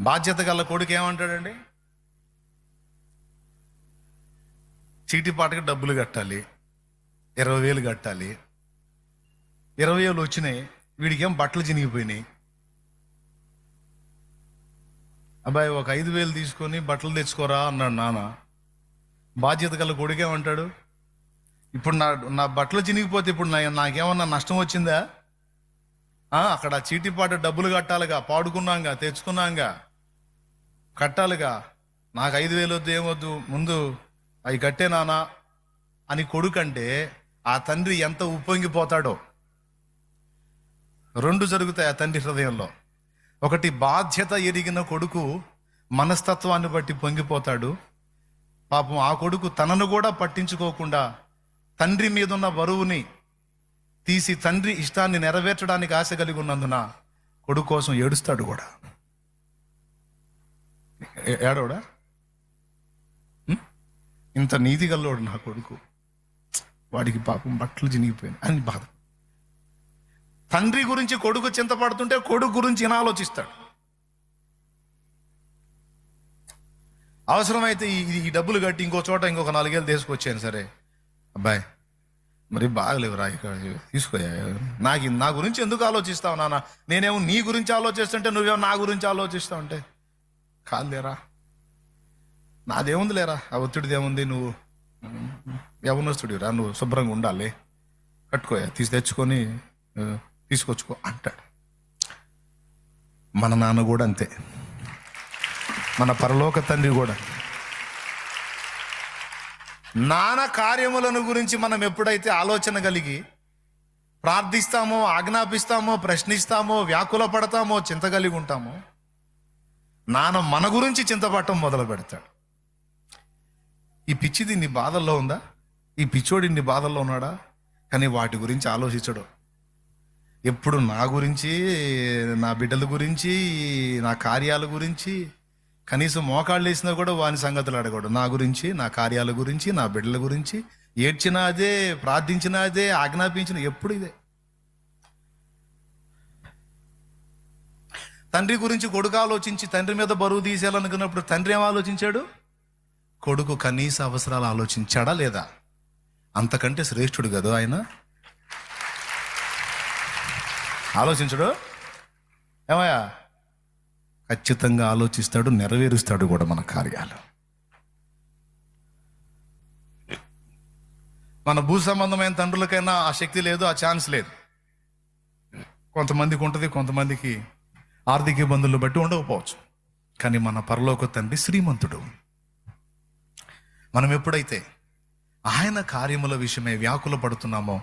బాధ్యత గల కొడుకు ఏమంటాడండి? చీటిపాటకి డబ్బులు కట్టాలి ఇరవై వేలు కట్టాలి. ఇరవై వేలు వచ్చినాయి వీడికి ఏం బట్టలు చినిగిపోయినాయి. అబ్బాయి ఒక ఐదు వేలు తీసుకొని బట్టలు తెచ్చుకోరా అన్నాడు నాన్న. బాధ్యత గల కొడుకేమంటాడు ఇప్పుడు నా నా బట్టలు చినిగిపోతే ఇప్పుడు నా నాకేమన్నా నష్టం వచ్చిందా? అక్కడ చీటిపాట డబ్బులు కట్టాలిగా పాడుకున్నాంగా తెచ్చుకున్నాంగా. కట్టాలిగా. నాకు ఐదు వేలు వద్దు ఏమొద్దు ముందు అవి కట్టే నానా అని కొడుకంటే ఆ తండ్రి ఎంత ఉప్పొంగిపోతాడో. రెండు జరుగుతాయి ఆ తండ్రి హృదయంలో. ఒకటి బాధ్యత ఎరిగిన కొడుకు మనస్తత్వాన్ని బట్టి పొంగిపోతాడు. పాపం ఆ కొడుకు తనను కూడా పట్టించుకోకుండా తండ్రి మీదున్న బరువుని తీసి తండ్రి ఇష్టాన్ని నెరవేర్చడానికి ఆశ కలిగి ఉన్నందున కొడుకు కోసం ఏడుస్తాడు కూడా. ఏడవడా? ఇంత నీతి గల్లోడు నా కొడుకు. వాడికి పాపం బట్టలు చినిగిపోయాను అని బాధ. తండ్రి గురించి కొడుకు చింతపడుతుంటే కొడుకు గురించి ఈయన ఆలోచిస్తాడు. అవసరమైతే ఈ డబ్బులు కట్టి ఇంకో చోట ఇంకొక నాలుగేళ్ళు తీసుకొచ్చాను సరే. అబ్బాయి మరి బాగలేవురా ఇక్కడ తీసుకోయా నాకు నా గురించి ఎందుకు ఆలోచిస్తావు నాన్న? నేనేమో నీ గురించి ఆలోచిస్తుంటే నువ్వేమో నా గురించి ఆలోచిస్తావు అంటే. కాదులేరా? నాదేముంది లేరా ఆ ఒత్తిడిదేముంది నువ్వు. యవనస్తుడిరా నువ్వు శుభ్రంగా ఉండాలి. కట్టుకోయా తీసి తెచ్చుకొని తీసుకొచ్చుకో అంటాడు. మన నాన్న కూడా అంతే. మన పరలోక తండ్రి కూడా. నాన్న కార్యములను గురించి మనం ఎప్పుడైతే ఆలోచన కలిగి ప్రార్థిస్తామో ఆజ్ఞాపిస్తామో ప్రశ్నిస్తామో వ్యాకుల పడతామో చింత కలిగి ఉంటామో నాన్న మన గురించి చింతపడటం మొదలు పెడతాడు. ఈ పిచ్చిది నీ బాధల్లో ఉందా? ఈ పిచ్చోడి నీ బాధల్లో ఉన్నాడా? కానీ వాటి గురించి ఆలోచించడు. ఎప్పుడు నా గురించి నా బిడ్డల గురించి నా కార్యాల గురించి కనీసం మోకాళ్ళు వేసినా కూడా వాని సంగతులు అడగడు. నా గురించి నా కార్యాల గురించి నా బిడ్డల గురించి ఏడ్చినా అదే ప్రార్థించినా అదే ఆజ్ఞాపించిన ఎప్పుడు ఇదే. తండ్రి గురించి కొడుకు ఆలోచించి తండ్రి మీద బరువు తీసేయాలనుకున్నప్పుడు తండ్రి ఏం ఆలోచించాడు? కొడుకు కనీస అవసరాలు ఆలోచించాడా లేదా? అంతకంటే శ్రేష్ఠుడు కదా ఆయన. ఆలోచించడు? ఏమయ్యా? ఖచ్చితంగా ఆలోచిస్తాడు నెరవేరుస్తాడు కూడా మన కార్యాలు. మన భూ సంబంధమైన తండ్రులకైనా ఆ శక్తి లేదు ఆ ఛాన్స్ లేదు. కొంతమందికి ఉంటుంది కొంతమందికి ఆర్థిక ఇబ్బందులు బట్టి ఉండకపోవచ్చు. కానీ మన పరలోక తండ్రి శ్రీమంతుడు. మనం ఎప్పుడైతే ఆయన కార్యముల విషయమై వ్యాకుల పడుతున్నామో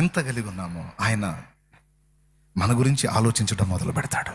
చింత కలిగి ఉన్నామో ఆయన మన గురించి ఆలోచించడం మొదలు పెడతాడు